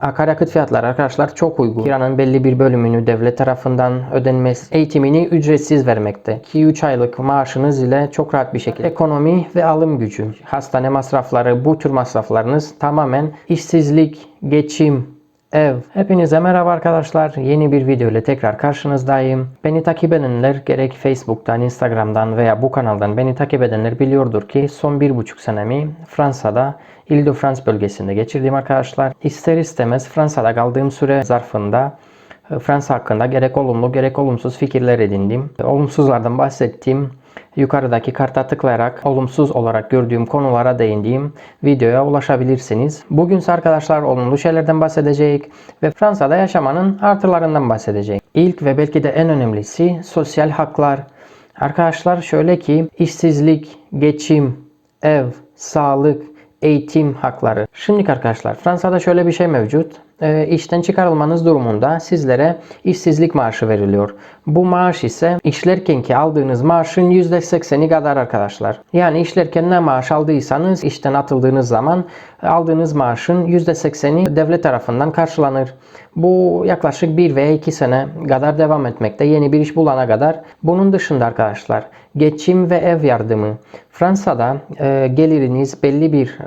Akaryakıt fiyatları arkadaşlar çok uygun. Kiranın belli bir bölümünü devlet tarafından ödenmesi, eğitimini ücretsiz vermekte. 2-3 aylık maaşınız ile çok rahat bir şekilde ekonomi ve alım gücü, hastane masrafları, bu tür masraflarınız tamamen işsizlik, geçim, Ev. Hepinize merhaba arkadaşlar. Yeni bir video ile tekrar karşınızdayım. Beni takip edenler gerek Facebook'tan, Instagram'dan veya bu kanaldan beni takip edenler biliyordur ki son bir buçuk senemi Fransa'da Ile-de-France bölgesinde geçirdim arkadaşlar. İster istemez Fransa'da kaldığım süre zarfında e, Fransa hakkında gerek olumlu gerek olumsuz fikirler edindim. Olumsuzlardan bahsettiğim yukarıdaki karta tıklayarak olumsuz olarak gördüğüm konulara değindiğim videoya ulaşabilirsiniz. Bugün arkadaşlar olumlu şeylerden bahsedecek ve Fransa'da yaşamanın artılarından bahsedecek. İlk ve belki de en önemlisi sosyal haklar. Arkadaşlar şöyle ki işsizlik, geçim, ev, sağlık, eğitim hakları. Şimdi arkadaşlar Fransa'da şöyle bir şey mevcut. E, işten çıkarılmanız durumunda sizlere işsizlik maaşı veriliyor. Bu maaş ise işlerkenki aldığınız maaşın %80'i kadar arkadaşlar. Yani işlerken ne maaş aldıysanız işten atıldığınız zaman aldığınız maaşın %80'i devlet tarafından karşılanır. Bu yaklaşık 1 veya 2 sene kadar devam etmekte yeni bir iş bulana kadar. Bunun dışında arkadaşlar geçim ve ev yardımı. Fransa'da e, geliriniz belli bir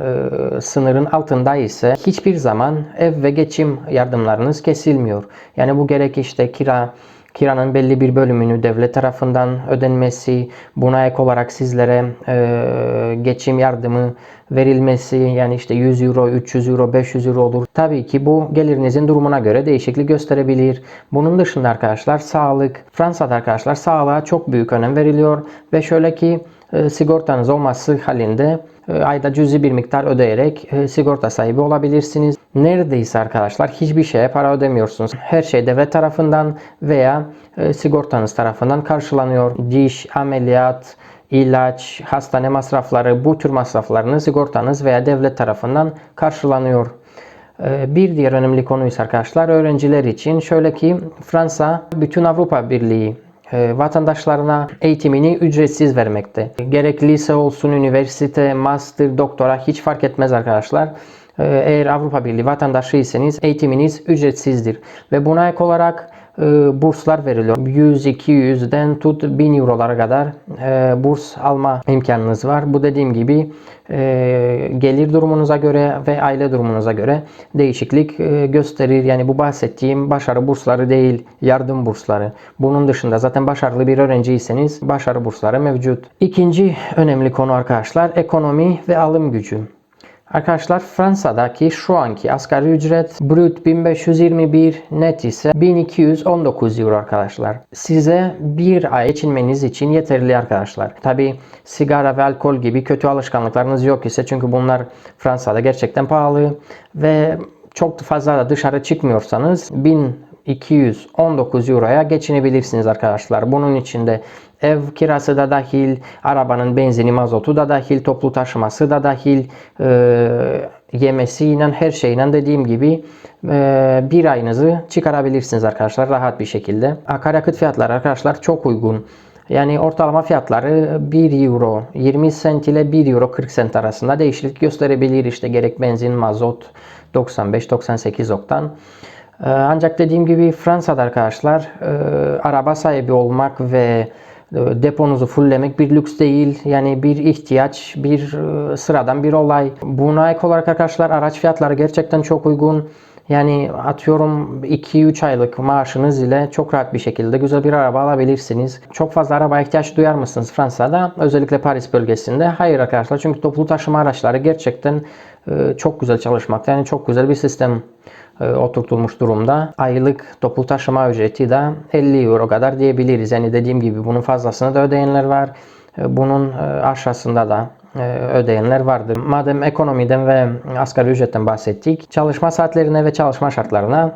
e, sınırın altında ise hiçbir zaman ev ve geçim yardımlarınız kesilmiyor. Yani bu gerek işte kira, kiranın belli bir bölümünü devlet tarafından ödenmesi, buna ek olarak sizlere e, geçim yardımı verilmesi yani işte 100 euro, 300 euro, 500 euro olur. Tabii ki bu gelirinizin durumuna göre değişiklik gösterebilir. Bunun dışında arkadaşlar sağlık. Fransa'da arkadaşlar sağlığa çok büyük önem veriliyor ve şöyle ki e, sigortanız olması halinde e, ayda cüzi bir miktar ödeyerek e, sigorta sahibi olabilirsiniz. Neredeyse arkadaşlar hiçbir şeye para ödemiyorsunuz. Her şey devlet tarafından veya sigortanız tarafından karşılanıyor. Diş, ameliyat, ilaç, hastane masrafları, bu tür masraflarını sigortanız veya devlet tarafından karşılanıyor. Bir diğer önemli konu ise arkadaşlar öğrenciler için şöyle ki Fransa bütün Avrupa Birliği vatandaşlarına eğitimini ücretsiz vermekte. Gerek lise olsun, üniversite, master, doktora hiç fark etmez arkadaşlar. Eğer Avrupa Birliği vatandaşıysanız eğitiminiz ücretsizdir. Ve buna ek olarak burslar veriliyor. 100-200'den tut 1000 eurolara kadar burs alma imkanınız var. Bu dediğim gibi gelir durumunuza göre ve aile durumunuza göre değişiklik gösterir. Yani bu bahsettiğim başarı bursları değil, yardım bursları. Bunun dışında zaten başarılı bir öğrenciyseniz başarı bursları mevcut. İkinci önemli konu arkadaşlar ekonomi ve alım gücü. Arkadaşlar Fransa'daki şu anki asgari ücret brüt 1521 net ise 1219 euro arkadaşlar. Size bir ay geçinmeniz için yeterli arkadaşlar. Tabi sigara ve alkol gibi kötü alışkanlıklarınız yok ise çünkü bunlar Fransa'da gerçekten pahalı ve çok fazla da dışarı çıkmıyorsanız 1219 euroya geçinebilirsiniz arkadaşlar. Bunun içinde ev kirası da dahil, arabanın benzini, mazotu da dahil, toplu taşıması da dahil, e, yemesiyle her şeyle dediğim gibi e, bir ayınızı çıkarabilirsiniz arkadaşlar rahat bir şekilde. Akaryakıt fiyatları arkadaşlar çok uygun. Yani ortalama fiyatları 1 euro 20 sent ile 1 euro 40 sent arasında değişiklik gösterebilir. İşte gerek benzin, mazot 95-98 oktan. Ancak dediğim gibi Fransa'da arkadaşlar e, araba sahibi olmak ve deponuzu fulllemek bir lüks değil. Yani bir ihtiyaç, bir e, sıradan bir olay. Buna ek olarak arkadaşlar araç fiyatları gerçekten çok uygun. Yani atıyorum 2-3 aylık maaşınız ile çok rahat bir şekilde güzel bir araba alabilirsiniz. Çok fazla araba ihtiyaç duyar mısınız Fransa'da? Özellikle Paris bölgesinde. Hayır arkadaşlar çünkü toplu taşıma araçları gerçekten e, çok güzel çalışmakta. Yani çok güzel bir sistem e, oturtulmuş durumda. Aylık toplu taşıma ücreti de 50 euro kadar diyebiliriz. Yani dediğim gibi bunun fazlasını da ödeyenler var. E, bunun aşağısında da ödeyenler vardır. Madem ekonomiden ve asgari ücretten bahsettik, çalışma saatlerine ve çalışma şartlarına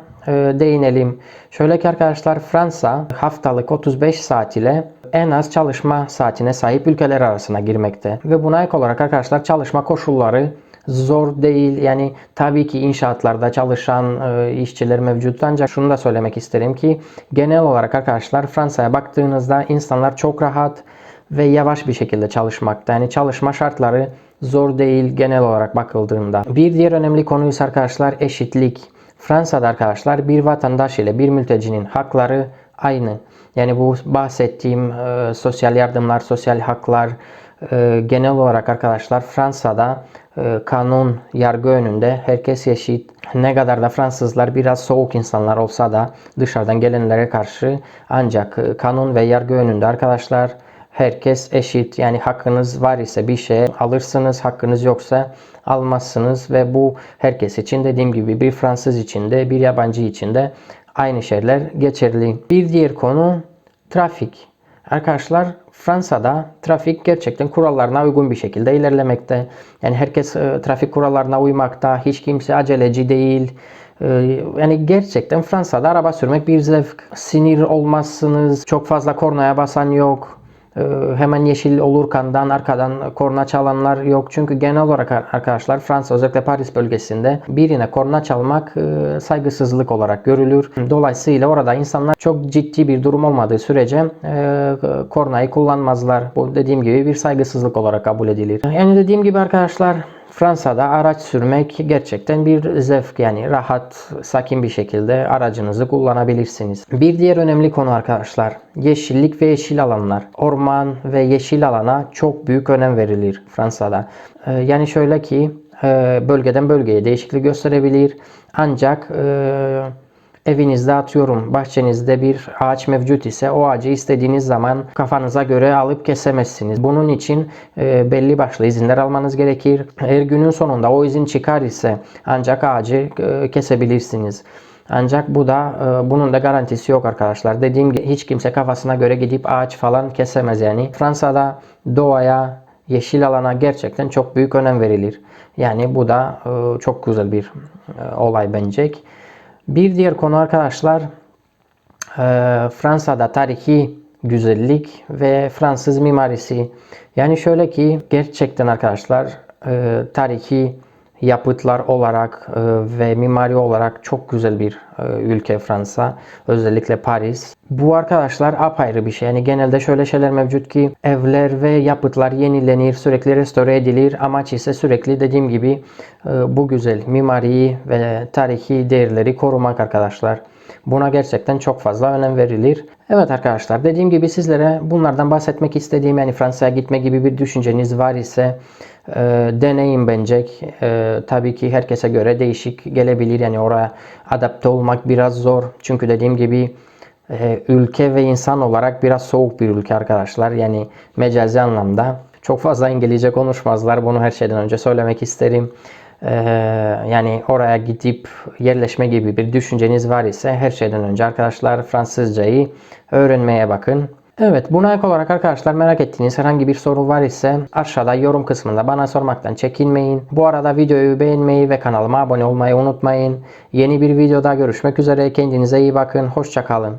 değinelim. Şöyle ki arkadaşlar Fransa haftalık 35 saat ile en az çalışma saatine sahip ülkeler arasına girmekte. Ve buna ek olarak arkadaşlar çalışma koşulları zor değil. Yani tabii ki inşaatlarda çalışan e, işçiler mevcut. Ancak şunu da söylemek isterim ki genel olarak arkadaşlar Fransa'ya baktığınızda insanlar çok rahat ve yavaş bir şekilde çalışmakta. Yani çalışma şartları zor değil genel olarak bakıldığında. Bir diğer önemli konu ise arkadaşlar eşitlik. Fransa'da arkadaşlar bir vatandaş ile bir mültecinin hakları aynı. Yani bu bahsettiğim e, sosyal yardımlar, sosyal haklar e, genel olarak arkadaşlar Fransa'da e, kanun, yargı önünde herkes eşit. Ne kadar da Fransızlar biraz soğuk insanlar olsa da dışarıdan gelenlere karşı ancak e, kanun ve yargı önünde arkadaşlar herkes eşit. Yani hakkınız var ise bir şeye alırsınız, hakkınız yoksa almazsınız ve bu herkes için dediğim gibi bir Fransız için de bir yabancı için de aynı şeyler geçerli. Bir diğer konu trafik. Arkadaşlar Fransa'da trafik gerçekten kurallarına uygun bir şekilde ilerlemekte. Yani herkes e, trafik kurallarına uymakta. Hiç kimse aceleci değil. E, yani gerçekten Fransa'da araba sürmek bir zevk. Sinir olmazsınız. Çok fazla kornaya basan yok. E, hemen yeşil olurkandan arkadan korna çalanlar yok. Çünkü genel olarak arkadaşlar Fransa özellikle Paris bölgesinde birine korna çalmak e, saygısızlık olarak görülür. Dolayısıyla orada insanlar çok ciddi bir durum olmadığı sürece e, kornayı kullanmazlar. Bu dediğim gibi bir saygısızlık olarak kabul edilir. Yani dediğim gibi arkadaşlar Fransa'da araç sürmek gerçekten bir zevk yani rahat, sakin bir şekilde aracınızı kullanabilirsiniz. Bir diğer önemli konu arkadaşlar yeşillik ve yeşil alanlar. Orman ve yeşil alana çok büyük önem verilir Fransa'da. Ee, Yani şöyle ki e, bölgeden bölgeye değişiklik gösterebilir ancak e, Evinizde atıyorum bahçenizde bir ağaç mevcut ise o ağacı istediğiniz zaman kafanıza göre alıp kesemezsiniz. Bunun için e, belli başlı izinler almanız gerekir. Eğer günün sonunda o izin çıkar ise ancak ağacı e, kesebilirsiniz. Ancak bu da e, bunun da garantisi yok arkadaşlar. Dediğim gibi hiç kimse kafasına göre gidip ağaç falan kesemez yani. Fransa'da doğaya, yeşil alana gerçekten çok büyük önem verilir. Yani bu da e, çok güzel bir e, olay bence. Bir diğer konu arkadaşlar e, Fransa'da tarihi güzellik ve Fransız mimarisi. Yani şöyle ki gerçekten arkadaşlar e, tarihi yapıtlar olarak e, ve mimari olarak çok güzel bir e, ülke Fransa. Özellikle Paris. Bu arkadaşlar apayrı bir şey. Yani genelde şöyle şeyler mevcut ki evler ve yapıtlar yenilenir, sürekli restore edilir. Amaç ise sürekli dediğim gibi e, bu güzel mimari ve tarihi değerleri korumak arkadaşlar. Buna gerçekten çok fazla önem verilir. Evet arkadaşlar dediğim gibi sizlere bunlardan bahsetmek istediğim yani Fransa'ya gitme gibi bir düşünceniz var ise e, deneyin bence. E, tabii ki herkese göre değişik gelebilir. Yani oraya adapte olmak biraz zor. Çünkü dediğim gibi e, ülke ve insan olarak biraz soğuk bir ülke arkadaşlar. Yani mecazi anlamda. Çok fazla İngilizce konuşmazlar. Bunu her şeyden önce söylemek isterim. Ee, yani oraya gidip yerleşme gibi bir düşünceniz var ise her şeyden önce arkadaşlar Fransızcayı öğrenmeye bakın. Evet buna ek olarak arkadaşlar merak ettiğiniz herhangi bir soru var ise aşağıda yorum kısmında bana sormaktan çekinmeyin. Bu arada videoyu beğenmeyi ve kanalıma abone olmayı unutmayın. Yeni bir videoda görüşmek üzere. Kendinize iyi bakın. Hoşçakalın.